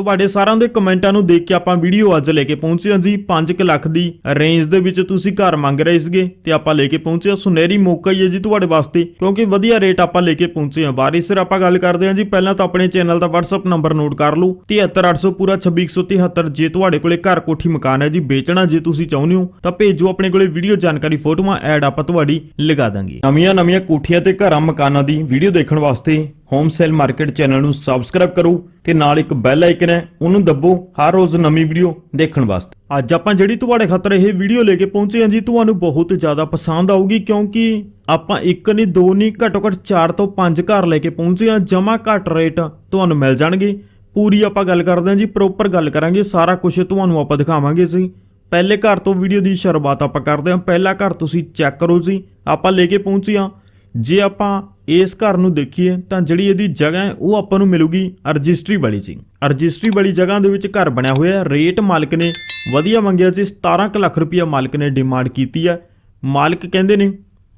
ਤੁਹਾਡੇ ਸਾਰਿਆਂ ਦੇ ਕਮੈਂਟਾਂ ਨੂੰ ਦੇਖ ਕੇ ਆਪਾਂ ਵੀਡੀਓ ਅੱਜ ਲੈ ਕੇ ਪਹੁੰਚੇ ਹਾਂ ਜੀ। 5 ਲੱਖ ਦੀ ਰੇਂਜ ਦੇ ਵਿੱਚ ਤੁਸੀਂ ਘਰ ਮੰਗ ਰਹੇ ਸੀਗੇ ਤੇ ਆਪਾਂ ਲੈ ਕੇ ਪਹੁੰਚੇ ਹਾਂ। ਸੁਨਹਿਰੀ ਮੌਕਾ ਹੀ ਹੈ ਜੀ ਤੁਹਾਡੇ ਵਾਸਤੇ, ਕਿਉਂਕਿ ਵਧੀਆ ਰੇਟ ਆਪਾਂ ਲੈ ਕੇ ਪਹੁੰਚੇ ਹਾਂ। ਵਾਰੀ ਸਿਰ ਆਪਾਂ ਗੱਲ ਕਰਦੇ ਹਾਂ ਜੀ। ਪਹਿਲਾਂ ਤਾਂ ਆਪਣੇ ਚੈਨਲ ਦਾ WhatsApp ਨੰਬਰ ਨੋਟ ਕਰ ਲਓ। 73800 ਪੂਰਾ 26173 ਜੇ ਤੁਹਾਡੇ ਕੋਲੇ ਘਰ ਕੋਠੀ ਮਕਾਨ ਹੈ ਜੀ, ਵੇਚਣਾ ਜੇ ਤੁਸੀਂ ਚਾਹੁੰਦੇ ਹੋ, ਤਾਂ ਭੇਜੋ ਆਪਣੇ ਕੋਲੇ ਵੀਡੀਓ ਜਾਣਕਾਰੀ ਫੋਟੋਆਂ ਐਡ ਆਪਾਂ ਤੁਹਾਡੀ ਲਗਾ ਦਾਂਗੇ। ਨਵੀਆਂ ਨਵੀਆਂ ਕੋਠੀਆਂ ਤੇ ਘਰਾਂ ਮਕਾਨਾਂ ਦੀ ਵੀਡੀਓ ਦੇਖਣ ਵਾਸਤੇ ਹੋਮ ਸੇਲ ਮਾਰਕੀਟ ਚੈਨਲ ਨੂੰ ਸਬਸਕ੍ਰਾਈਬ ਕਰੋ ਤੇ ਨਾਲ ਇੱਕ ਬੈਲ ਆਈਕਨ ਹੈ, ਉਹਨੂੰ ਦੱਬੋ ਹਰ ਰੋਜ਼ ਨਵੀਂ ਵੀਡੀਓ ਦੇਖਣ ਵਾਸਤੇ। ਅੱਜ ਆਪਾਂ ਜਿਹੜੀ ਤੁਹਾਡੇ ਖਾਤਰ ਇਹ ਵੀਡੀਓ ਲੈ ਕੇ ਪਹੁੰਚੇ ਹਾਂ ਜੀ, ਤੁਹਾਨੂੰ ਬਹੁਤ ਜ਼ਿਆਦਾ ਪਸੰਦ ਆਊਗੀ ਕਿਉਂਕਿ ਆਪਾਂ ਇੱਕ ਨਹੀਂ, ਦੋ ਨਹੀਂ, ਘੱਟੋ ਘੱਟ 4 ਤੋਂ 5 ਘਰ ਲੈ ਕੇ ਪਹੁੰਚੇ ਹਾਂ ਜਮਾ ਘੱਟ ਰੇਟ ਤੁਹਾਨੂੰ ਮਿਲ ਜਾਣਗੇ। ਪੂਰੀ ਆਪਾਂ ਗੱਲ ਕਰਦੇ ਹਾਂ ਜੀ ਪ੍ਰੋਪਰ ਗੱਲ ਕਰਾਂਗੇ, ਸਾਰਾ ਕੁਝ ਤੁਹਾਨੂੰ ਆਪਾਂ ਦਿਖਾਵਾਂਗੇ ਜੀ। ਪਹਿਲੇ ਘਰ ਤੋਂ ਵੀਡੀਓ ਦੀ ਸ਼ੁਰੂਆਤ ਆਪਾਂ ਕਰਦੇ ਹਾਂ, ਪਹਿਲਾ ਘਰ ਤੁਸੀਂ ਚੈੱਕ ਕਰੋ ਜੀ, ਆਪਾਂ ਲੈ ਕੇ ਪਹੁੰਚੇ ਹਾਂ। ਜੇ ਆਪਾਂ ਇਸ ਘਰ ਨੂੰ ਦੇਖੀਏ ਤਾਂ ਜਿਹੜੀ ਇਹਦੀ ਜਗ੍ਹਾ ਹੈ, ਉਹ ਆਪਾਂ ਨੂੰ ਮਿਲੂਗੀ ਰਜਿਸਟਰੀ ਵਾਲੀ ਜੀ। ਰਜਿਸਟਰੀ ਵਾਲੀ ਜਗ੍ਹਾ ਦੇ ਵਿੱਚ ਘਰ ਬਣਿਆ ਹੋਇਆ ਹੈ। ਰੇਟ ਮਾਲਕ ਨੇ ਵਧੀਆ ਮੰਗਿਆ ਸੀ। 17 ਕੁ ਲੱਖ ਰੁਪਇਆ ਮਾਲਕ ਨੇ ਡਿਮਾਂਡ ਕੀਤੀ ਹੈ। ਮਾਲਕ ਕਹਿੰਦੇ ਨੇ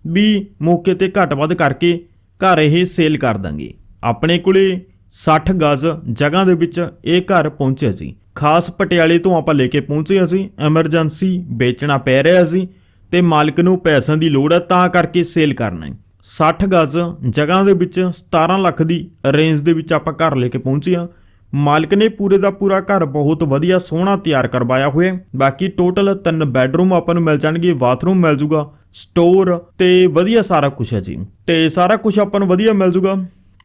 ਵੀ ਮੌਕੇ ਤੇ ਘੱਟ ਵੱਧ ਕਰਕੇ ਘਰ ਇਹ ਸੇਲ ਕਰ ਦਾਂਗੇ। ਆਪਣੇ ਕੋਲੇ 60 ਗਜ਼ ਜਗ੍ਹਾ ਦੇ ਵਿੱਚ ਇਹ ਘਰ ਪਹੁੰਚਿਆ ਸੀ ਖਾਸ ਪਟਿਆਲੇ ਤੋਂ ਆਪਾਂ ਲੈ ਕੇ ਪਹੁੰਚੇ ਅਸੀਂ ਐਮਰਜੈਂਸੀ ਵੇਚਣਾ ਪੈ ਰਿਹਾ ਸੀ ਤੇ ਮਾਲਕ ਨੂੰ ਪੈਸਿਆਂ ਦੀ ਲੋੜ ਹੈ ਤਾਂ ਕਰਕੇ ਸੇਲ ਕਰਨਾ ਹੈ। 60 ਗਜ਼ ਜਗ੍ਹਾ ਦੇ ਵਿੱਚ 17 ਲੱਖ ਦੀ ਰੇਂਜ ਦੇ ਵਿੱਚ ਆਪਾਂ ਘਰ ਲੈ ਕੇ ਪਹੁੰਚੇ ਹਾਂ। ਮਾਲਕ ਨੇ ਪੂਰੇ ਦਾ ਪੂਰਾ ਘਰ ਬਹੁਤ ਵਧੀਆ ਸੋਹਣਾ ਤਿਆਰ ਕਰਵਾਇਆ ਹੋਇਆ ਬਾਕੀ ਟੋਟਲ ਤਿੰਨ ਬੈੱਡਰੂਮ ਆਪਾਂ ਨੂੰ ਮਿਲ ਜਾਣਗੇ ਬਾਥਰੂਮ ਮਿਲ ਜੂਗਾ ਸਟੋਰ ਤੇ ਵਧੀਆ ਸਾਰਾ ਕੁਝ ਹੈ ਜੀ। ਤੇ ਸਾਰਾ ਕੁਝ ਆਪਾਂ ਨੂੰ ਵਧੀਆ ਮਿਲ ਜੂਗਾ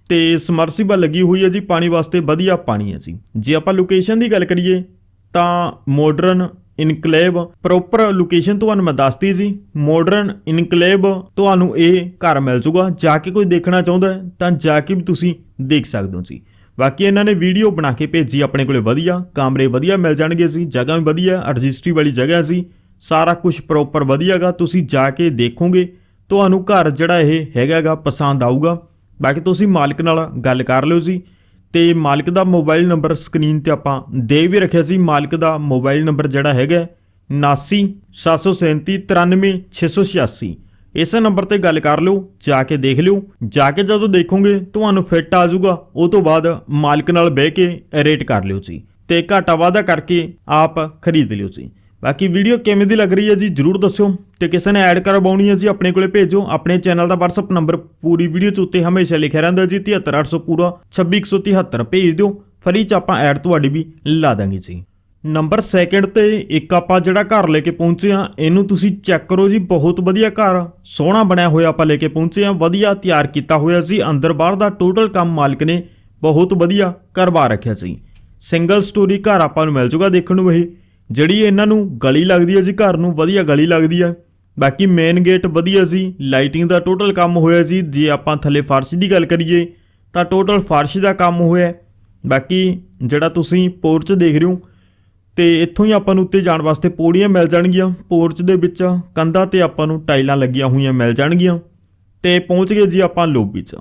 ਤੇ ਸਮਰਸੀਬਲ ਲੱਗੀ ਹੋਈ ਹੈ ਜੀ, ਪਾਣੀ ਵਾਸਤੇ ਵਧੀਆ ਪਾਣੀ ਹੈ ਜੀ। ਜੇ ਆਪਾਂ ਲੋਕੇਸ਼ਨ ਦੀ ਗੱਲ ਕਰੀਏ ਤਾਂ ਮਾਡਰਨ ਇਨਕਲੇਵ ਪ੍ਰੋਪਰ ਲੋਕੇਸ਼ਨ ਤੁਹਾਨੂੰ ਮੈਂ ਦੱਸਤੀ ਜੀ ਮਾਡਰਨ ਇਨਕਲੇਵ ਤੁਹਾਨੂੰ ਇਹ ਘਰ ਮਿਲ ਜੂਗਾ। ਜਾ ਕੇ ਕੋਈ ਦੇਖਣਾ ਚਾਹੁੰਦਾ ਹੈ, ਤਾਂ ਜਾ ਕੇ ਵੀ ਤੁਸੀਂ ਦੇਖ ਸਕਦੇ ਹੋ ਜੀ। ਬਾਕੀ ਇਹਨਾਂ ਨੇ ਵੀਡੀਓ ਬਣਾ ਕੇ ਭੇਜੀ ਆਪਣੇ ਕੋਲੇ ਵਧੀਆ, ਕਮਰੇ ਵਧੀਆ ਮਿਲ ਜਾਣਗੇ ਜੀ, ਜਗ੍ਹਾ ਵੀ ਵਧੀਆ, ਰਜਿਸਟਰੀ ਵਾਲੀ ਜਗ੍ਹਾ ਸੀ ਸਾਰਾ ਕੁਝ ਪ੍ਰੋਪਰ ਵਧੀਆਗਾ, ਤੁਸੀਂ ਜਾ ਕੇ ਦੇਖੋਗੇ, ਤੁਹਾਨੂੰ ਘਰ ਜਿਹੜਾ ਇਹ ਹੈਗਾਗਾ, ਪਸੰਦ ਆਊਗਾ। ਬਾਕੀ ਤੁਸੀਂ ਮਾਲਕ ਨਾਲ ਗੱਲ ਕਰ ਲਿਓ ਜੀ। ਤੇ ਮਾਲਕ ਦਾ ਮੋਬਾਈਲ ਨੰਬਰ ਸਕਰੀਨ ਤੇ ਆਪਾਂ ਦੇ ਵੀ ਰੱਖਿਆ ਸੀ। ਮਾਲਕ ਦਾ ਮੋਬਾਈਲ ਨੰਬਰ ਜਿਹੜਾ ਹੈਗਾ 7977393686 ਇਸੇ ਨੰਬਰ ਤੇ ਗੱਲ ਕਰ ਲਿਓ, ਜਾ ਕੇ ਦੇਖ ਲਿਓ। ਜਾ ਕੇ ਜਦੋਂ ਦੇਖੋਗੇ, ਤੁਹਾਨੂੰ ਫਿੱਟ ਆ ਜਾਊਗਾ। ਉਹ ਤੋਂ ਬਾਅਦ ਮਾਲਕ ਨਾਲ ਬਹਿ ਕੇ ਰੇਟ ਕਰ ਲਿਓ ਜੀ ਤੇ ਘਾਟਾ ਵਾਧਾ ਕਰਕੇ ਆਪ ਖਰੀਦ ਲਿਓ ਜੀ ਬਾਕੀ ਵੀਡੀਓ ਕਿਵੇਂ ਦੀ ਲੱਗ ਰਹੀ ਹੈ ਜੀ, ਜਰੂਰ ਦੱਸਿਓ ਤੇ ਕਿਸੇ ਨੇ ਐਡ ਕਰਵਾਉਣੀ ਹੈ ਜੀ, ਆਪਣੇ ਕੋਲੇ ਭੇਜੋ। ਆਪਣੇ ਚੈਨਲ ਦਾ WhatsApp ਨੰਬਰ ਪੂਰੀ ਵੀਡੀਓ ਚ ਉੱਤੇ ਹਮੇਸ਼ਾ ਲਿਖਿਆ ਰਹਿੰਦਾ ਜੀ 73800 ਪੂਰਾ 2673 ਭੇਜ ਦਿਓ। ਫਰੀ ਚ ਆਪਾਂ ਐਡ ਤੁਹਾਡੀ ਵੀ ਲਾ ਦਾਂਗੇ ਜੀ। ਨੰਬਰ ਸੈਕਿੰਡ ਤੇ ਇੱਕ ਆਪਾਂ ਜਿਹੜਾ ਘਰ ਲੈ ਕੇ ਪਹੁੰਚੇ ਆ ਇਹਨੂੰ ਤੁਸੀਂ ਚੈੱਕ ਕਰੋ ਜੀ, ਬਹੁਤ ਵਧੀਆ ਘਰ, ਸੋਹਣਾ ਬਣਿਆ ਹੋਇਆ ਆਪਾਂ ਲੈ ਕੇ ਪਹੁੰਚੇ ਆ ਵਧੀਆ ਤਿਆਰ ਕੀਤਾ ਹੋਇਆ ਸੀ, ਅੰਦਰ ਬਾਹਰ ਦਾ ਟੋਟਲ ਕੰਮ ਮਾਲਕ ਨੇ ਬਹੁਤ ਵਧੀਆ ਕਰਵਾ ਰੱਖਿਆ ਸੀ। ਸਿੰਗਲ ਸਟੋਰੀ ਘਰ ਆਪਾਂ ਨੂੰ ਮਿਲ ਜੂਗਾ ਦੇਖਣ ਨੂੰ ਇਹ। ਜਿਹੜੀ ਇਹਨਾਂ ਨੂੰ ਗਲੀ ਲੱਗਦੀ ਹੈ ਜੀ, ਘਰ ਨੂੰ ਵਧੀਆ ਗਲੀ ਲੱਗਦੀ ਹੈ। ਬਾਕੀ ਮੇਨ ਗੇਟ ਵਧੀਆ ਸੀ ਲਾਈਟਿੰਗ ਦਾ ਟੋਟਲ ਕੰਮ ਹੋਇਆ ਜੀ ਜੇ ਆਪਾਂ ਥੱਲੇ ਫਰਸ਼ ਦੀ ਗੱਲ ਕਰੀਏ, ਤਾਂ ਟੋਟਲ ਫਰਸ਼ ਦਾ ਕੰਮ ਹੋਇਆ ਬਾਕੀ ਜਿਹੜਾ ਤੁਸੀਂ ਪੋਰਚ ਦੇਖ ਰਹੇ ਹੋ, ਤੇ ਇੱਥੋਂ ਹੀ ਆਪਾਂ ਨੂੰ ਉੱਤੇ ਜਾਣ ਵਾਸਤੇ ਪੌੜੀਆਂ ਮਿਲ ਜਾਣਗੀਆਂ। ਪੋਰਚ ਦੇ ਵਿੱਚ ਕੰਧਾਂ ਤੇ ਆਪਾਂ ਨੂੰ ਟਾਈਲਾਂ ਲੱਗੀਆਂ ਹੋਈਆਂ ਮਿਲ ਜਾਣਗੀਆਂ। ਤੇ ਪਹੁੰਚ ਗਏ ਜੀ ਆਪਾਂ ਲੋਬੀ 'ਚ।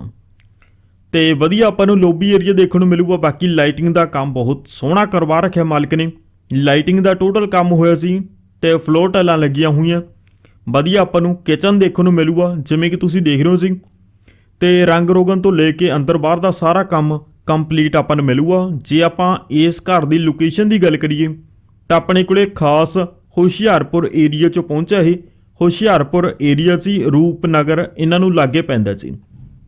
ਤੇ ਵਧੀਆ ਆਪਾਂ ਨੂੰ ਲੋਬੀ ਏਰੀਆ ਦੇਖਣ ਨੂੰ ਮਿਲੂਗਾ। ਬਾਕੀ ਲਾਈਟਿੰਗ ਦਾ ਕੰਮ ਬਹੁਤ ਸੋਹਣਾ ਕਰਵਾ ਰੱਖਿਆ ਮਾਲਕ ਨੇ। ਲਾਈਟਿੰਗ ਦਾ ਟੋਟਲ ਕੰਮ ਹੋਇਆ ਸੀ ਤੇ ਫਲੋਰ ਟਾਈਲਾਂ ਲੱਗੀਆਂ ਹੋਈਆਂ। ਵਧੀਆ ਆਪਾਂ ਨੂੰ ਕਿਚਨ ਦੇਖਣ ਨੂੰ ਮਿਲੂਗਾ, ਜਿਵੇਂ ਕਿ ਤੁਸੀਂ ਦੇਖ ਰਹੇ ਹੋ ਜੀ। ਤੇ ਰੰਗ ਰੋਗਨ ਤੋਂ ਲੈ ਕੇ ਅੰਦਰ ਬਾਹਰ ਦਾ ਸਾਰਾ ਕੰਮ ਕੰਪਲੀਟ ਆਪਾਂ ਨੂੰ ਮਿਲੂਗਾ। ਜੇ ਆਪਾਂ ਇਸ ਘਰ ਦੀ ਲੋਕੇਸ਼ਨ ਦੀ ਗੱਲ ਕਰੀਏ, ਤਾਂ ਆਪਣੇ ਕੋਲੇ ਖਾਸ ਹੁਸ਼ਿਆਰਪੁਰ ਏਰੀਆ ਚੋਂ ਪਹੁੰਚਿਆ ਇਹ। ਹੁਸ਼ਿਆਰਪੁਰ ਏਰੀਆ ਸੀ, ਰੂਪਨਗਰ, ਇਹਨਾਂ ਨੂੰ ਲਾਗੇ ਪੈਂਦਾ ਸੀ।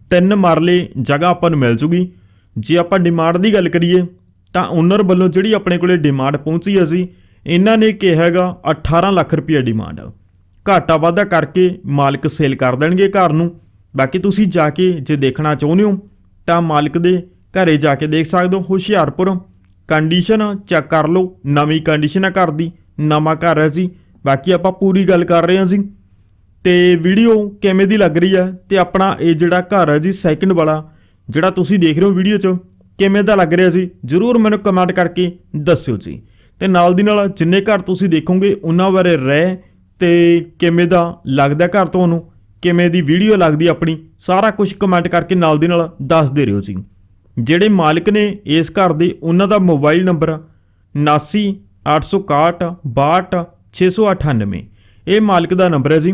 ਤਿੰਨ ਮਰਲੇ ਜਗ੍ਹਾ ਆਪਾਂ ਨੂੰ ਮਿਲ ਜੂਗੀ। ਜੇ ਆਪਾਂ ਡਿਮਾਂਡ ਦੀ ਗੱਲ ਕਰੀਏ ਤਾਂ ਓਨਰ ਵੱਲੋਂ ਜਿਹੜੀ ਆਪਣੇ ਕੋਲੇ ਡਿਮਾਂਡ ਪਹੁੰਚੀ ਹੈ ਸੀ ਇਹਨਾਂ ਨੇ ਕਿਹਾ ਹੈਗਾ 18 ਲੱਖ ਰੁਪਏ ਡਿਮਾਂਡ ਘਾਟਾ ਵਾਧਾ ਕਰਕੇ ਮਾਲਕ ਸੇਲ ਕਰ ਦੇਣਗੇ ਘਰ ਨੂੰ। ਬਾਕੀ ਤੁਸੀਂ ਜਾ ਕੇ ਜੇ ਦੇਖਣਾ ਚਾਹੁੰਦੇ ਹੋ, ਤਾਂ ਮਾਲਕ ਦੇ ਘਰੇ ਜਾ ਕੇ ਦੇਖ ਸਕਦੇ ਹੋ, ਹੁਸ਼ਿਆਰਪੁਰ। ਕੰਡੀਸ਼ਨ ਚੈੱਕ ਕਰ ਲਓ, ਨਵੀਂ ਕੰਡੀਸ਼ਨ ਆ ਘਰ ਦੀ, ਨਵਾਂ ਘਰ ਹੈ ਜੀ। ਬਾਕੀ ਆਪਾਂ ਪੂਰੀ ਗੱਲ ਕਰ ਰਹੇ ਹਾਂ ਜੀ। ਤੇ ਵੀਡੀਓ ਕਿਵੇਂ ਦੀ ਲੱਗ ਰਹੀ ਹੈ ਤੇ ਆਪਣਾ ਇਹ ਜਿਹੜਾ ਘਰ ਹੈ ਜੀ ਸੈਕਿੰਡ ਵਾਲਾ, ਜਿਹੜਾ ਤੁਸੀਂ ਦੇਖ ਰਹੇ ਹੋ ਵੀਡੀਓ 'ਚ ਕਿਵੇਂ ਦਾ ਲੱਗ ਰਿਹਾ ਸੀ? ਜਰੂਰ ਮੈਨੂੰ ਕਮੈਂਟ ਕਰਕੇ ਦੱਸਿਓ ਜੀ। ਤੇ ਨਾਲ ਦੀ ਨਾਲ ਜਿੰਨੇ ਘਰ ਤੁਸੀਂ ਦੇਖੋਗੇ, ਉਹਨਾਂ ਬਾਰੇ ਰਹਿ ਤੇ ਕਿਵੇਂ ਦਾ ਲੱਗਦਾ ਘਰ ਤੁਹਾਨੂੰ? ਕਿਵੇਂ ਦੀ ਵੀਡੀਓ ਲੱਗਦੀ ਆਪਣੀ? ਸਾਰਾ ਕੁਝ ਕਮੈਂਟ ਕਰਕੇ ਨਾਲ ਦੀ ਨਾਲ ਦੱਸਦੇ ਰਹੋ ਜੀ। ਜਿਹੜੇ ਮਾਲਕ ਨੇ ਇਸ ਘਰ ਦੇ, ਉਹਨਾਂ ਦਾ ਮੋਬਾਈਲ ਨੰਬਰ 79 698 ਇਹ ਮਾਲਕ ਦਾ ਨੰਬਰ ਹੈ ਜੀ।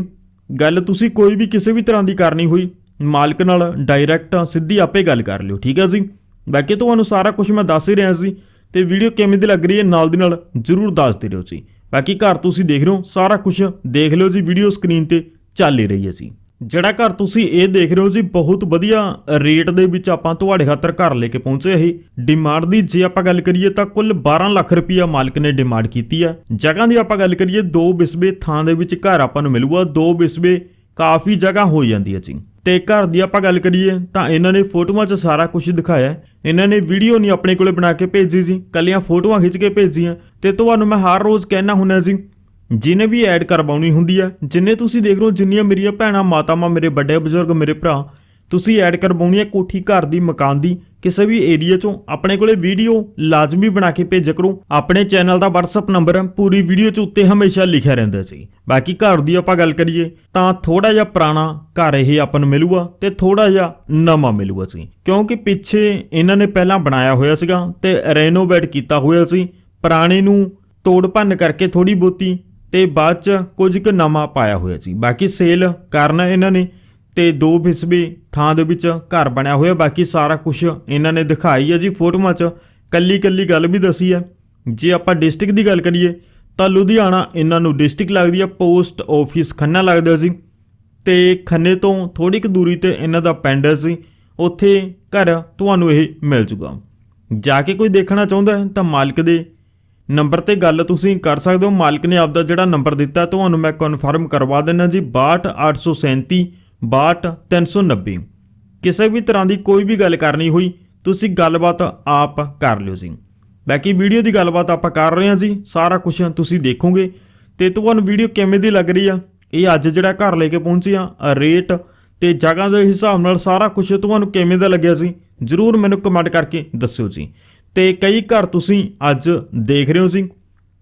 ਗੱਲ ਤੁਸੀਂ ਕੋਈ ਵੀ ਕਿਸੇ ਵੀ ਤਰ੍ਹਾਂ ਦੀ ਕਰਨੀ ਹੋਈ, ਮਾਲਕ ਨਾਲ ਡਾਇਰੈਕਟ ਸਿੱਧੀ ਆਪੇ ਗੱਲ ਕਰ ਲਿਓ, ਠੀਕ ਹੈ ਜੀ? ਬਾਕੀ ਤੁਹਾਨੂੰ ਸਾਰਾ ਕੁਝ ਮੈਂ ਦੱਸ ਹੀ ਰਿਹਾ ਸੀ ਤੇ ਵੀਡੀਓ ਕਿਵੇਂ ਦੀ ਲੱਗ ਰਹੀ ਹੈ, ਨਾਲ ਦੀ ਨਾਲ ਜਰੂਰ ਦੱਸਦੇ ਰਹੋ ਜੀ। ਬਾਕੀ ਘਰ ਤੁਸੀਂ ਦੇਖ ਰਹੇ ਹੋ, ਸਾਰਾ ਕੁਝ ਦੇਖ ਲਿਓ ਜੀ ਵੀਡੀਓ ਸਕਰੀਨ ਤੇ ਚੱਲ ਹੀ ਰਹੀ ਹੈ ਜੀ। ਜਿਹੜਾ ਘਰ ਤੁਸੀਂ ਇਹ ਦੇਖ ਰਹੇ ਹੋ ਜੀ, ਬਹੁਤ ਵਧੀਆ ਰੇਟ ਦੇ ਵਿੱਚ ਆਪਾਂ ਤੁਹਾਡੇ ਖਾਤਰ ਘਰ ਲੈ ਕੇ ਪਹੁੰਚੇ ਇਹ। ਡਿਮਾਂਡ ਦੀ ਜੇ ਆਪਾਂ ਗੱਲ ਕਰੀਏ ਤਾਂ ਕੁੱਲ 12 ਲੱਖ ਰੁਪਈਆ ਮਾਲਕ ਨੇ ਡਿਮਾਂਡ ਕੀਤੀ ਆ। ਜਗ੍ਹਾ ਦੀ ਆਪਾਂ ਗੱਲ ਕਰੀਏ, ਦੋ ਬਿਸਬੇ ਥਾਂ ਦੇ ਵਿੱਚ ਘਰ ਆਪਾਂ ਨੂੰ ਮਿਲੂਗਾ, ਦੋ ਬਿਸਬੇ ਕਾਫੀ ਜਗ੍ਹਾ ਹੋ ਜਾਂਦੀ ਹੈ ਜੀ। ਤੇ ਘਰ ਦੀ ਆਪਾਂ ਗੱਲ ਕਰੀਏ ਤਾਂ ਇਹਨਾਂ ਨੇ ਫੋਟੋਆਂ 'ਚ ਸਾਰਾ ਕੁਝ ਦਿਖਾਇਆ। ਇਹਨਾਂ ਨੇ ਵੀਡੀਓ ਨਹੀਂ ਆਪਣੇ ਕੋਲੇ ਬਣਾ ਕੇ ਭੇਜੀ ਸੀ। ਕੱਲੀਆਂ ਫੋਟੋਆਂ ਖਿੱਚ ਕੇ ਭੇਜੀਆਂ। ਤੇ ਤੁਹਾਨੂੰ ਮੈਂ ਹਰ ਰੋਜ਼ ਕਹਿਣਾ ਹੁੰਦਾ ਜੀ ਜਿਹਨੇ ਵੀ ਐਡ ਕਰਵਾਉਣੀ ਹੁੰਦੀ ਹੈ ਜਿੰਨੇ ਤੁਸੀਂ ਦੇਖ ਰਹੇ ਹੋ, ਜਿੰਨੀਆਂ ਮੇਰੀਆਂ ਭੈਣਾਂ ਮਾਤਾਵਾਂ ਮੇਰੇ ਵੱਡੇ ਬਜ਼ੁਰਗ, ਮੇਰੇ ਭਰਾ ਤੁਸੀਂ ਐਡ ਕਰਵਾਉਣੀ ਹੈ ਕੋਠੀ ਘਰ ਦੀ ਮਕਾਨ ਦੀ। ਕਿਸੇ ਵੀ ਏਰੀਆ ਚੋਂ ਆਪਣੇ ਕੋਲੇ ਵੀਡੀਓ ਲਾਜ਼ਮੀ ਬਣਾ ਕੇ ਭੇਜਿਆ ਕਰੋ। ਆਪਣੇ ਚੈਨਲ ਦਾ WhatsApp ਨੰਬਰ ਪੂਰੀ ਵੀਡੀਓ 'ਚ ਉੱਤੇ ਹਮੇਸ਼ਾ ਲਿਖਿਆ ਰਹਿੰਦਾ ਸੀ। ਬਾਕੀ ਘਰ ਦੀ ਆਪਾਂ ਗੱਲ ਕਰੀਏ, ਤਾਂ ਥੋੜਾ ਜਿਹਾ ਪੁਰਾਣਾ ਘਰ ਇਹ ਆਪਾਂ ਨੂੰ ਮਿਲੂਗਾ ਤੇ ਥੋੜਾ ਜਿਹਾ ਨਵਾਂ ਮਿਲੂਗਾ ਸੀ। ਕਿਉਂਕਿ ਪਿੱਛੇ ਇਹਨਾਂ ਨੇ ਪਹਿਲਾਂ ਬਣਾਇਆ ਹੋਇਆ ਸੀਗਾ ਤੇ ਰੈਨੋਵੇਟ ਕੀਤਾ ਹੋਇਆ ਸੀ। ਪੁਰਾਣੇ ਨੂੰ ਤੋੜ ਭੰਨ ਕਰਕੇ ਥੋੜੀ ਬੋਤੀ ਤੇ ਬਾਅਦ ਚ ਕੁਝ ਕੁ ਨਵਾਂ ਪਾਇਆ ਹੋਇਆ ਸੀ। ਬਾਕੀ ਸੇਲ ਕਰਨਾ ਇਹਨਾਂ ਨੇ ਤੇ ਦੋ ਬਿਸਬੇ ਥਾਂ ਦੇ ਵਿੱਚ ਘਰ ਬਣਿਆ ਹੋਇਆ। ਬਾਕੀ ਸਾਰਾ ਕੁਝ ਇਹਨਾਂ ਨੇ ਦਿਖਾਈ ਹੈ ਜੀ ਫੋਟੋਆਂ 'ਚ। ਕੱਲੀ ਕੱਲੀ ਗੱਲ ਵੀ ਦੱਸੀ ਹੈ ਜੇ ਆਪਾਂ ਡਿਸਟ੍ਰਿਕਟ ਦੀ ਗੱਲ ਕਰੀਏ ਤਾਂ ਲੁਧਿਆਣਾ ਇਹਨਾਂ ਨੂੰ ਡਿਸਟ੍ਰਿਕਟ ਲੱਗਦੀ ਹੈ ਪੋਸਟ ਆਫਿਸ ਖੰਨਾ ਲੱਗਦਾ ਸੀ। ਤੇ ਖੰਨੇ ਤੋਂ ਥੋੜੀ ਕੁ ਦੂਰੀ ਤੇ ਇਹਨਾਂ ਦਾ ਪਿੰਡ ਸੀ। ਉੱਥੇ ਘਰ ਤੁਹਾਨੂੰ ਇਹ ਮਿਲ ਜੂਗਾ। ਜਾ ਕੇ ਕੋਈ ਦੇਖਣਾ ਚਾਹੁੰਦਾ ਹੈ ਤਾਂ ਮਾਲਕ ਦੇ ਨੰਬਰ ਤੇ ਗੱਲ ਤੁਸੀਂ ਕਰ ਸਕਦੇ ਹੋ। ਮਾਲਕ ਨੇ ਆਪਦਾ ਜਿਹੜਾ ਨੰਬਰ ਦਿੱਤਾ, ਤੁਹਾਨੂੰ ਮੈਂ ਕਨਫਰਮ ਕਰਵਾ ਦਿੰਦਾ ਜੀ। 62837 62390 ਕਿਸੇ ਵੀ ਤਰ੍ਹਾਂ ਦੀ ਕੋਈ ਵੀ ਗੱਲ ਕਰਨੀ ਹੋਈ, ਤੁਸੀਂ ਗੱਲਬਾਤ ਆਪ ਕਰ ਲਿਓ ਜੀ। ਬਾਕੀ ਵੀਡੀਓ ਦੀ ਗੱਲਬਾਤ ਆਪਾਂ ਕਰ ਰਹੇ ਹਾਂ ਜੀ, ਸਾਰਾ ਕੁਝ ਤੁਸੀਂ ਦੇਖੋਗੇ। ਤੇ ਤੁਹਾਨੂੰ ਵੀਡੀਓ ਕਿਵੇਂ ਦੀ ਲੱਗ ਰਹੀ ਆ, ਇਹ ਅੱਜ ਜਿਹੜਾ ਘਰ ਲੈ ਕੇ ਪਹੁੰਚੇ ਆ, ਰੇਟ ਤੇ ਜਗ੍ਹਾ ਦੇ ਹਿਸਾਬ ਨਾਲ ਸਾਰਾ ਕੁਝ ਤੁਹਾਨੂੰ ਕਿਵੇਂ ਦਾ ਲੱਗਿਆ ਸੀ ਜਰੂਰ ਮੈਨੂੰ ਕਮੈਂਟ ਕਰਕੇ ਦੱਸਿਓ ਜੀ। ਤੇ ਕਈ ਘਰ ਤੁਸੀਂ ਅੱਜ ਦੇਖ ਰਹੇ ਹੋ ਸੀ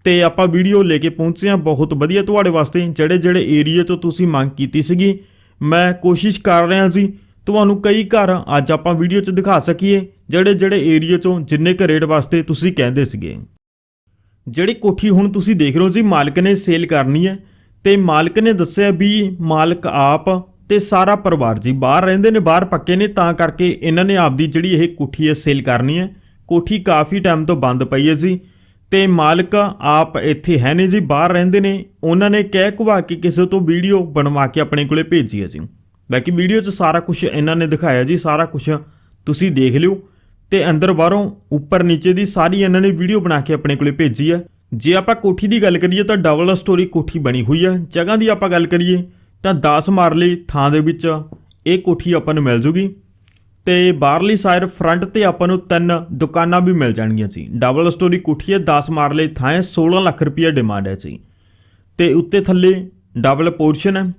ਤੇ ਆਪਾਂ ਵੀਡੀਓ ਲੈ ਕੇ ਪਹੁੰਚੇ ਆ ਬਹੁਤ ਵਧੀਆ ਤੁਹਾਡੇ ਵਾਸਤੇ ਜਿਹੜੇ ਜਿਹੜੇ ਏਰੀਆ ਤੋਂ ਤੁਸੀਂ ਮੰਗ ਕੀਤੀ ਸੀਗੀ। ਮੈਂ ਕੋਸ਼ਿਸ਼ ਕਰ ਰਿਹਾ ਸੀ। ਤੁਹਾਨੂੰ ਕਈ ਘਰ ਅੱਜ ਆਪਾਂ ਵੀਡੀਓ 'ਚ ਦਿਖਾ ਸਕੀਏ, ਜਿਹੜੇ ਜਿਹੜੇ ਏਰੀਆ 'ਚੋਂ ਜਿੰਨੇ ਕੁ ਰੇਟ ਵਾਸਤੇ ਤੁਸੀਂ ਕਹਿੰਦੇ ਸੀਗੇ। ਜਿਹੜੀ ਕੋਠੀ ਹੁਣ ਤੁਸੀਂ ਦੇਖ ਰਹੇ ਹੋ ਜੀ, ਮਾਲਕ ਨੇ ਸੇਲ ਕਰਨੀ ਹੈ ਤੇ ਮਾਲਕ ਨੇ ਦੱਸਿਆ ਵੀ ਮਾਲਕ ਆਪ ਤੇ ਸਾਰਾ ਪਰਿਵਾਰ ਜੀ ਬਾਹਰ ਰਹਿੰਦੇ ਨੇ, ਬਾਹਰ ਪੱਕੇ ਨੇ, ਤਾਂ ਕਰਕੇ ਇਹਨਾਂ ਨੇ ਆਪਦੀ ਜਿਹੜੀ ਇਹ ਕੋਠੀ ਹੈ ਸੇਲ ਕਰਨੀ ਹੈ। ਕੋਠੀ ਕਾਫੀ ਟਾਈਮ ਤੋਂ ਬੰਦ ਪਈ ਹੈ ਜੀ। ਤੇ ਮਾਲਕ ਆਪ ਇੱਥੇ ਹੈ ਨੇ ਜੀ, ਬਾਹਰ ਰਹਿੰਦੇ ਨੇ। ਉਹਨਾਂ ਨੇ ਕਹਿ ਕੁਵਾ ਕੇ ਕਿਸੇ ਤੋਂ ਵੀਡੀਓ ਬਣਵਾ ਕੇ ਆਪਣੇ ਕੋਲੇ ਭੇਜੀ ਹੈ ਜੀ। ਬਾਕੀ ਵੀਡੀਓ 'ਚ ਸਾਰਾ ਕੁਝ ਇਹਨਾਂ ਨੇ ਦਿਖਾਇਆ ਜੀ, ਸਾਰਾ ਕੁਝ ਤੁਸੀਂ ਦੇਖ ਲਿਓ। ਤੇ ਅੰਦਰ ਬਾਹਰੋਂ ਉੱਪਰ ਨੀਚੇ ਦੀ ਸਾਰੀ ਇਹਨਾਂ ਨੇ ਵੀਡੀਓ ਬਣਾ ਕੇ ਆਪਣੇ ਕੋਲੇ ਭੇਜੀ ਹੈ। ਜੇ ਆਪਾਂ ਕੋਠੀ ਦੀ ਗੱਲ ਕਰੀਏ ਤਾਂ ਡਬਲ ਸਟੋਰੀ ਕੋਠੀ ਬਣੀ ਹੋਈ ਹੈ। ਜਗ੍ਹਾ ਦੀ ਆਪਾਂ ਗੱਲ ਕਰੀਏ ਤਾਂ 10 ਮਾਰਲੇ ਥਾਂ ਦੇ ਵਿੱਚ ਇਹ ਕੋਠੀ ਆਪਾਂ ਨੂੰ ਮਿਲ ਜੂਗੀ। ਤੇ ਬਾਹਰਲੀ ਸਾਈਡ ਫਰੰਟ ਤੇ ਆਪਾਂ ਨੂੰ ਤਿੰਨ ਦੁਕਾਨਾਂ ਵੀ ਮਿਲ ਜਾਣਗੀਆਂ ਸੀ। ਡਬਲ ਸਟੋਰੀ ਕੋਠੀ ਹੈ 10 ਮਾਰਲੇ ਥਾਂ ਹੈ 16 ਲੱਖ ਰੁਪਏ ਡਿਮਾਂਡ ਹੈ ਜੀ। ਤੇ ਉੱਤੇ ਥੱਲੇ ਡਬਲ ਪੋਰਸ਼ਨ ਹੈ।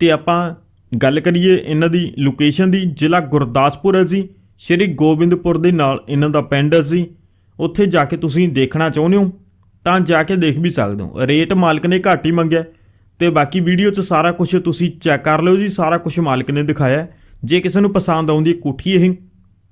ਤੇ ਆਪਾਂ ਗੱਲ ਕਰੀਏ ਇਹਨਾਂ ਦੀ ਲੋਕੇਸ਼ਨ ਦੀ, ਜ਼ਿਲ੍ਹਾ ਗੁਰਦਾਸਪੁਰ ਹੈ ਜੀ। ਸ਼੍ਰੀ ਗੋਬਿੰਦਪੁਰ ਦੇ ਨਾਲ ਇਹਨਾਂ ਦਾ ਪਿੰਡ ਹੈ ਜੀ। ਉੱਥੇ ਜਾ ਕੇ ਤੁਸੀਂ ਦੇਖਣਾ ਚਾਹੁੰਦੇ ਹੋ, ਤਾਂ ਜਾ ਕੇ ਦੇਖ ਵੀ ਸਕਦੇ ਹੋ। ਰੇਟ ਮਾਲਕ ਨੇ ਘੱਟ ਹੀ ਮੰਗਿਆ। ਤੇ ਬਾਕੀ ਵੀਡੀਓ 'ਚ ਸਾਰਾ ਕੁਝ ਤੁਸੀਂ ਚੈੱਕ ਕਰ ਲਿਓ ਜੀ, ਸਾਰਾ ਕੁਝ ਮਾਲਕ ਨੇ ਦਿਖਾਇਆ। ਹੈ। ਜੇ ਕਿਸੇ ਨੂੰ ਪਸੰਦ ਆਉਂਦੀ ਕੋਠੀ ਇਹ,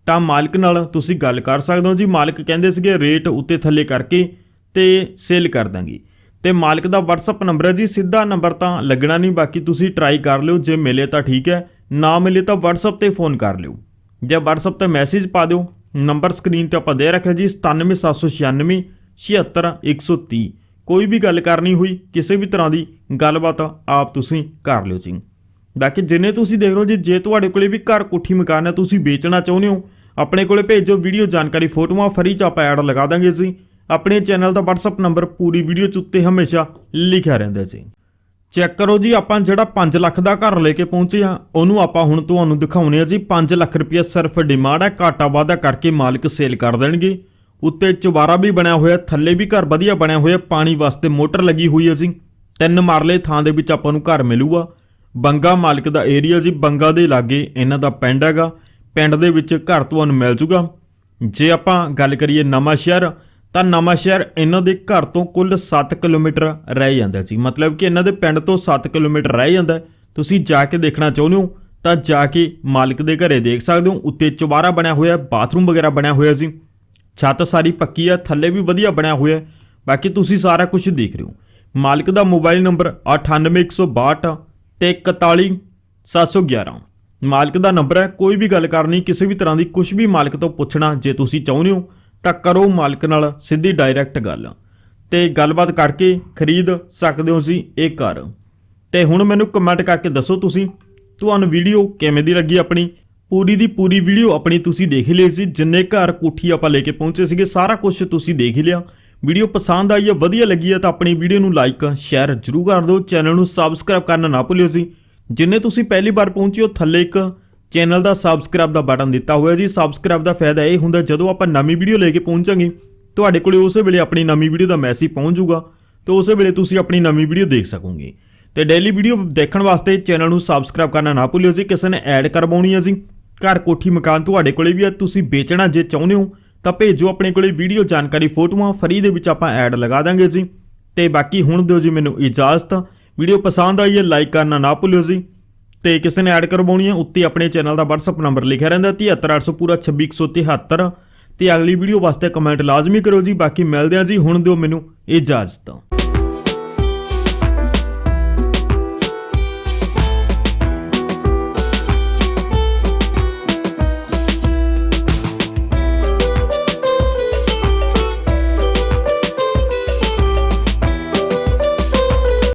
ਤਾਂ ਮਾਲਕ ਨਾਲ ਤੁਸੀਂ ਗੱਲ ਕਰ ਸਕਦੇ ਹੋ। ਜੀ, ਮਾਲਕ ਕਹਿੰਦੇ ਸੀਗੇ, ਰੇਟ ਉੱਤੇ ਥੱਲੇ ਕਰਕੇ ਤੇ ਸੇਲ ਕਰ ਦਾਂਗੇ। ਤੇ ਮਾਲਕ ਦਾ WhatsApp ਨੰਬਰ ਹੈ ਜੀ, ਸਿੱਧਾ ਨੰਬਰ ਤਾਂ ਲੱਗਣਾ ਨਹੀਂ, ਬਾਕੀ ਤੁਸੀਂ ਟਰਾਈ ਕਰ ਲਿਓ, ਜੇ ਮਿਲੇ ਤਾਂ ਠੀਕ ਹੈ, ਨਾ ਮਿਲੇ ਤਾਂ WhatsApp ਤੇ ਫੋਨ ਕਰ ਲਿਓ। ਜਾਂ WhatsApp ਤੇ ਮੈਸੇਜ ਪਾ ਦਿਓ, ਨੰਬਰ ਸਕਰੀਨ ਤੇ ਆਪਾਂ ਦੇ ਰੱਖਿਆ ਜੀ 97796 76130 ਕੋਈ ਵੀ ਗੱਲ ਕਰਨੀ ਹੋਈ, ਕਿਸੇ ਵੀ ਤਰ੍ਹਾਂ ਦੀ ਗੱਲਬਾਤ ਆਪ ਤੁਸੀਂ ਕਰ ਲਿਓ ਜੀ। ਬਾਕੀ ਜਿੰਨੇ ਤੁਸੀਂ ਦੇਖ ਰਹੇ ਹੋ ਜੀ, ਜੇ ਤੁਹਾਡੇ ਕੋਲੇ ਵੀ ਘਰ ਕੋਠੀ ਮਕਾਨ ਹੈ, ਤੁਸੀਂ ਵੇਚਣਾ ਚਾਹੁੰਦੇ ਹੋ, ਆਪਣੇ ਕੋਲੇ ਭੇਜੋ ਵੀਡੀਓ ਜਾਣਕਾਰੀ ਫੋਟੋਆਂ, ਫਰੀ ਚ ਆਪਾਂ ਐਡ ਲਗਾ ਦਾਂਗੇ ਜੀ। ਆਪਣੇ ਚੈਨਲ ਦਾ WhatsApp ਨੰਬਰ ਪੂਰੀ ਵੀਡੀਓ ਚ ਉੱਤੇ ਹਮੇਸ਼ਾ ਲਿਖਿਆ ਰਹਿੰਦਾ ਜੀ। ਚੈੱਕ ਕਰੋ ਜੀ, ਆਪਾਂ ਜਿਹੜਾ 5 ਲੱਖ ਦਾ ਘਰ ਲੈ ਕੇ ਪਹੁੰਚੇ ਆ ਉਹਨੂੰ ਆਪਾਂ ਹੁਣ ਤੁਹਾਨੂੰ ਦਿਖਾਉਣੇ ਆ ਜੀ। 5 ਲੱਖ ਰੁਪਏ ਸਿਰਫ ਡਿਮਾਂਡ ਹੈ, ਘਾਟਾ ਵਾਧਾ ਕਰਕੇ ਮਾਲਕ ਸੇਲ ਕਰ ਦੇਣਗੇ। ਉੱਤੇ ਚੁਬਾਰਾ ਵੀ ਬਣਿਆ ਹੋਇਆ, ਥੱਲੇ ਵੀ ਘਰ ਵਧੀਆ ਬਣਿਆ ਹੋਇਆ, ਪਾਣੀ ਵਾਸਤੇ ਮੋਟਰ ਲੱਗੀ ਹੋਈ ਹੈ ਜੀ। ਤਿੰਨ ਮਾਰਲੇ ਥਾਂ ਦੇ ਵਿੱਚ ਆਪਾਂ ਨੂੰ ਘਰ ਮਿਲੂਗਾ। ਬੰਗਾ ਮਾਲਕ ਦਾ ਏਰੀਆ ਜੀ ਬੰਗਾ ਦੇ ਲਾਗੇ ਇਹਨਾਂ ਦਾ ਪਿੰਡ ਹੈਗਾ। ਪਿੰਡ ਦੇ ਵਿੱਚ ਘਰ ਤੁਹਾਨੂੰ ਮਿਲ ਜੂਗਾ। ਜੇ ਆਪਾਂ ਗੱਲ ਕਰੀਏ ਨਵਾਂ ਸ਼ਹਿਰ, ਤਾਂ ਨਵਾਂ ਸ਼ਹਿਰ ਇਹਨਾਂ ਦੇ ਘਰ ਤੋਂ ਕੁੱਲ 7 ਕਿਲੋਮੀਟਰ ਰਹਿ ਜਾਂਦਾ ਸੀ ਮਤਲਬ ਕਿ ਇਹਨਾਂ ਦੇ ਪਿੰਡ ਤੋਂ 7 ਕਿਲੋਮੀਟਰ ਰਹਿ ਜਾਂਦਾ। ਤੁਸੀਂ ਜਾ ਕੇ ਦੇਖਣਾ ਚਾਹੁੰਦੇ ਹੋ, ਤਾਂ ਜਾ ਕੇ ਮਾਲਕ ਦੇ ਘਰੇ ਦੇਖ ਸਕਦੇ ਹੋ। ਉੱਤੇ ਚੁਬਾਰਾ ਬਣਿਆ ਹੋਇਆ, ਬਾਥਰੂਮ ਵਗੈਰਾ ਬਣਿਆ ਹੋਇਆ ਸੀ ਛੱਤ ਸਾਰੀ ਪੱਕੀ ਆ, ਥੱਲੇ ਵੀ ਵਧੀਆ ਬਣਿਆ ਹੋਇਆ। ਬਾਕੀ ਤੁਸੀਂ ਸਾਰਾ ਕੁਝ ਦੇਖ ਰਹੇ ਹੋ। ਮਾਲਕ ਦਾ ਮੋਬਾਈਲ ਨੰਬਰ 98162 ਤੇ 41711 ਮਾਲਕ ਦਾ ਨੰਬਰ ਹੈ, ਕੋਈ ਵੀ ਗੱਲ ਕਰਨੀ, ਕਿਸੇ ਵੀ ਤਰ੍ਹਾਂ ਦੀ ਕੁਝ ਵੀ ਮਾਲਕ ਤੋਂ ਪੁੱਛਣਾ ਜੇ ਤੁਸੀਂ ਚਾਹੁੰਦੇ ਹੋ, ਤਾਂ ਕਰੋ ਮਾਲਕ ਨਾਲ ਸਿੱਧੀ ਡਾਇਰੈਕਟ ਗੱਲ। ਤੇ ਗੱਲਬਾਤ ਕਰਕੇ ਖਰੀਦ ਸਕਦੇ ਹੋ ਜੀ ਇਹ ਘਰ। ਤੇ ਹੁਣ ਮੈਨੂੰ ਕਮੈਂਟ ਕਰਕੇ ਦੱਸੋ ਤੁਸੀਂ, ਤੁਹਾਨੂੰ ਵੀਡੀਓ ਕਿਵੇਂ ਦੀ ਲੱਗੀ ਆਪਣੀ? ਪੂਰੀ ਦੀ ਪੂਰੀ ਵੀਡੀਓ ਆਪਣੀ ਤੁਸੀਂ ਦੇਖ ਹੀ ਲਈ ਸੀ, ਜਿੰਨੇ ਘਰ ਕੋਠੀ ਆਪਾਂ ਲੈ ਕੇ ਪਹੁੰਚੇ ਸੀਗੇ, ਸਾਰਾ ਕੁਝ ਤੁਸੀਂ ਦੇਖ ਹੀ ਲਿਆ। ਵੀਡੀਓ ਪਸੰਦ ਆਈ ਹੈ, ਵਧੀਆ ਲੱਗੀ ਹੈ ਤਾਂ ਆਪਣੀ ਵੀਡੀਓ ਨੂੰ ਲਾਈਕ ਸ਼ੇਅਰ ਜਰੂਰ ਕਰ ਦਿਓ ਚੈਨਲ ਨੂੰ ਸਬਸਕ੍ਰਾਈਬ ਕਰਨਾ ਨਾ ਭੁੱਲਿਓ ਜੀ। ਜਿੰਨੇ ਤੁਸੀਂ ਪਹਿਲੀ ਵਾਰ ਪਹੁੰਚੇ ਹੋ, ਥੱਲੇ ਇੱਕ ਚੈਨਲ ਦਾ ਸਬਸਕ੍ਰਾਈਬ ਦਾ ਬਟਨ ਦਿੱਤਾ ਹੋਇਆ ਜੀ। ਸਬਸਕ੍ਰਾਈਬ ਦਾ ਫਾਇਦਾ ਇਹ ਹੁੰਦਾ, ਜਦੋਂ ਆਪਾਂ ਨਵੀਂ ਵੀਡੀਓ ਲੈ ਕੇ ਪਹੁੰਚਾਂਗੇ, ਤੁਹਾਡੇ ਕੋਲੇ ਉਸੇ ਵੇਲੇ ਆਪਣੀ ਨਵੀਂ ਵੀਡੀਓ ਦਾ ਮੈਸੇਜ ਪਹੁੰਚ ਜਾਊਗਾ, ਤੇ ਉਸੇ ਵੇਲੇ ਤੁਸੀਂ ਆਪਣੀ ਨਵੀਂ ਵੀਡੀਓ ਦੇਖ ਸਕੋਗੇ। ਤੇ ਡੇਲੀ ਵੀਡੀਓ ਦੇਖਣ ਵਾਸਤੇ ਚੈਨਲ ਨੂੰ ਸਬਸਕ੍ਰਾਈਬ ਕਰਨਾ ਨਾ ਭੁੱਲਿਓ ਜੀ। ਕਿਸੇ ਨੇ ਐਡ ਕਰਵਾਉਣੀ ਹੈ ਜੀ। ਘਰ ਕੋਠੀ ਮਕਾਨ ਤੁਹਾਡੇ ਕੋਲੇ ਵੀ ਆ ਤੁਸੀਂ ਵੇਚਣਾ ਜੇ ਚਾਹੁੰਦੇ ਹੋ ਤਾਂ ਭੇਜੋ ਆਪਣੇ ਕੋਲੇ ਵੀਡੀਓ ਜਾਣਕਾਰੀ ਫੋਟੋਆਂ, ਫਰੀ ਦੇ ਵਿੱਚ ਆਪਾਂ ਐਡ ਲਗਾ ਦਾਂਗੇ ਜੀ। ਤੇ ਬਾਕੀ ਹੁਣ ਦਿਓ ਜੀ ਮੈਨੂੰ ਇਜਾਜ਼ਤ। ਵੀਡੀਓ ਪਸੰਦ ਆਈ ਹੈ ਲਾਈਕ ਕਰਨਾ ਨਾ ਭੁੱਲਿਓ ਜੀ। ਤੇ ਕਿਸੇ ਨੇ ਐਡ ਕਰਵਾਉਣੀ ਹੈ, ਉੱਤੇ ਆਪਣੇ ਚੈਨਲ ਦਾ WhatsApp ਨੰਬਰ ਲਿਖਿਆ ਰਹਿੰਦਾ 73800 ਪੂਰਾ 26173 ਤੇ ਅਗਲੀ ਵੀਡੀਓ ਵਾਸਤੇ ਕਮੈਂਟ ਲਾਜ਼ਮੀ ਕਰੋ ਜੀ, ਬਾਕੀ ਮਿਲਦੇ ਆ ਜੀ, ਹੁਣ ਦਿਓ ਮੈਨੂੰ ਇਜਾਜ਼ਤ।